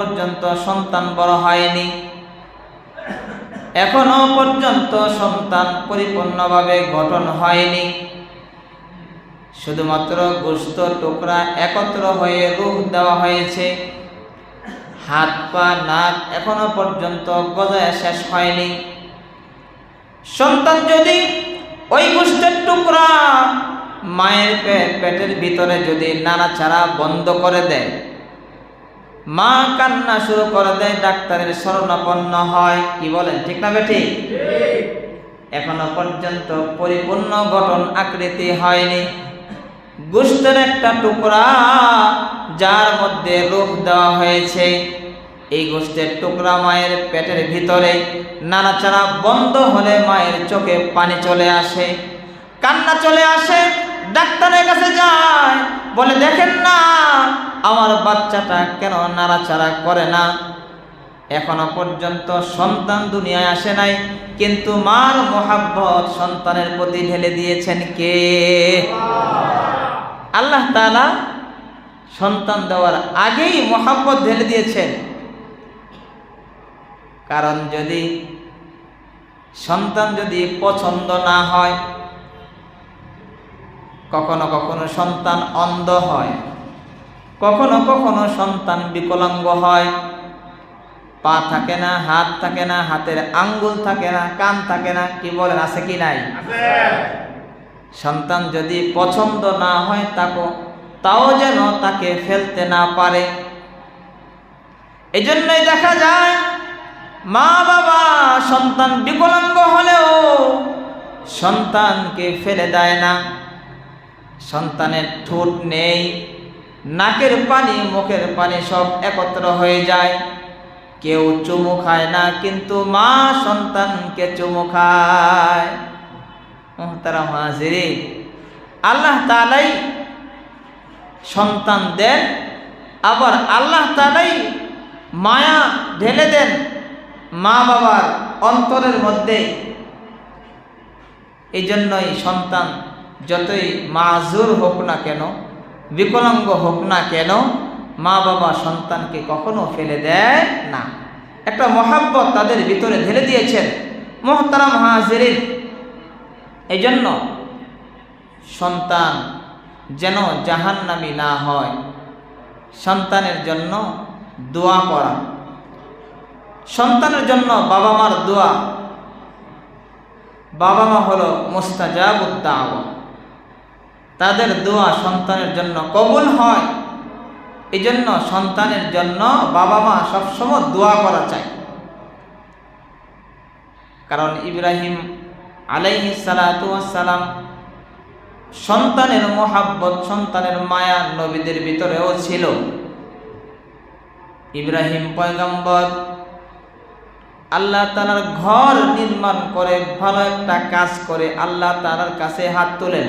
পর্যন্ত সন্তান বড় হয়নি। এখনও পর্যন্ত সন্তান পরিপূর্ণভাবে গঠন হয়নি। শুধুমাত্র গোস্ত টুকরা একত্র হয়ে রূপ দেওয়া হয়েছে। হাত, পা, নাক এখনও পর্যন্ত গজায় শেষ হয়নি। সন্তান যদি ওই গোষ্ঠের টুকরা মায়ের পেটের ভিতরে যদি নাড়াচাড়া বন্ধ করে দেয় মা কান্না শুরু করে দেয় ডাক্তারের শরণাপন্ন হয়। কি বলেন ঠিক না বেটি এখনও পর্যন্ত পরিপূর্ণ গঠন আকৃতি হয়নি। গোষ্ঠের একটা টুকরা যার মধ্যে রূপ দেওয়া হয়েছে। এই গোষ্ঠের টুকরা মায়ের পেটের ভিতরে নাড়াচাড়া বন্ধ হলে মায়ের চোখে পানি চলে আসে। কান্না চলে আসে ডাক্তারের কাছে যায় বলে দেখেন না আমার বাচ্চাটা কেন নাড়াচাড়া করে না? এখনও পর্যন্ত সন্তান দুনিয়ায় আসে নাই, কিন্তু মার মোহাব্বত সন্তানের প্রতি ঢেলে দিয়েছেন কে? আল্লাহ তাআলা সন্তান দেওয়ার আগেই মোহাব্বত ঢেলে দিয়েছেন। কারণ যদি সন্তান যদি পছন্দ না হয়, কখনো কখনো সন্তান অন্ধ হয়। কখনো কখনো সন্তান বিকলাঙ্গ হয়। পা থাকে না হাত থাকে না হাতের আঙ্গুল থাকে না কান থাকে না কি বলেন আছে কি নাই? সন্তান যদি পছন্দ না হয় তাকে তাও যেন তাকে ফেলতে না পারে। এই জন্যই দেখা যায় মা বাবা সন্তান বিকলাঙ্গ হলেও সন্তানকে ফেলে দেয় না। সন্তানের ঠোঁট নেই নাকের পানি, মুখের পানি সব একত্র হয়ে যায়। কেউ চুমু খায় না, কিন্তু মা সন্তানকে চুমু খায়। মোহতারা হাজিরি আল্লাহ তালাই সন্তান দেন, আবার আল্লাহ তালাই মায়া ঢেলে দেন মা বাবার অন্তরের মধ্যে। এই জন্যই সন্তান যতই মাজুর হোক না কেন বিকলাঙ্গ হোক না কেন, মা বাবা সন্তানকে কখনো ফেলে দেয় না। একটা মহাব্বত তাদের ভিতরে ঢেলে দিয়েছেন মোহতারাম হাজিরিন। এই জন্য সন্তান যেন জাহান্নামি না হয়, সন্তানের জন্য দোয়া করা। সন্তানের জন্য বাবা মার দোয়া। বাবা মা হলো মুস্তাজাবুদ্দাওয়া তাদের দোয়া সন্তানের জন্য কবুল হয়। এই জন্য সন্তানের জন্য বাবা মা সবসময় দোয়া করা চায় কারণ ইব্রাহিম আলাইহি সালাম সন্তানের মোহাব্বত, সন্তানের মায়া নবীদের ভিতরেও ছিল। ইব্রাহিম পয়গম্বর আল্লাহ তালার ঘর নির্মাণ করে ভালো একটা কাজ করে আল্লাহ তালার কাছে হাত তোলেন।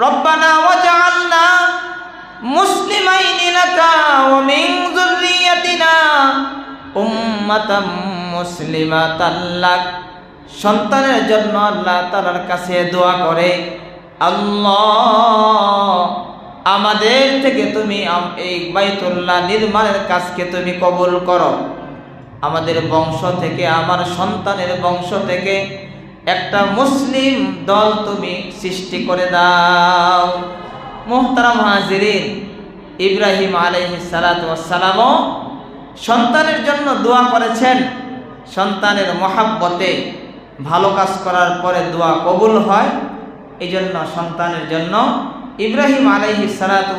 ربنا وجعلنا مسلمين لك ومن ذريتنا أمة مسلمة لك সন্তানের জন্য আল্লাহ তালার কাছে দোয়া করে আল্লাহ আমাদের থেকে তুমি আম- এই বাইতুল্লাহ নির্মাণের কাজকে তুমি কবুল করো আমাদের বংশ থেকে আমার সন্তানের বংশ থেকে একটা মুসলিম দল তুমি সৃষ্টি করে দাও। মোহতারাম হাজিরিন, ইব্রাহিম আলহি সালাতামও সন্তানের জন্য দোয়া করেছেন। সন্তানের মহাব্বতে ভালো কাজ করার পরে দোয়া কবুল হয়। এই জন্য সন্তানের জন্য ইব্রাহিম আলহি সালাত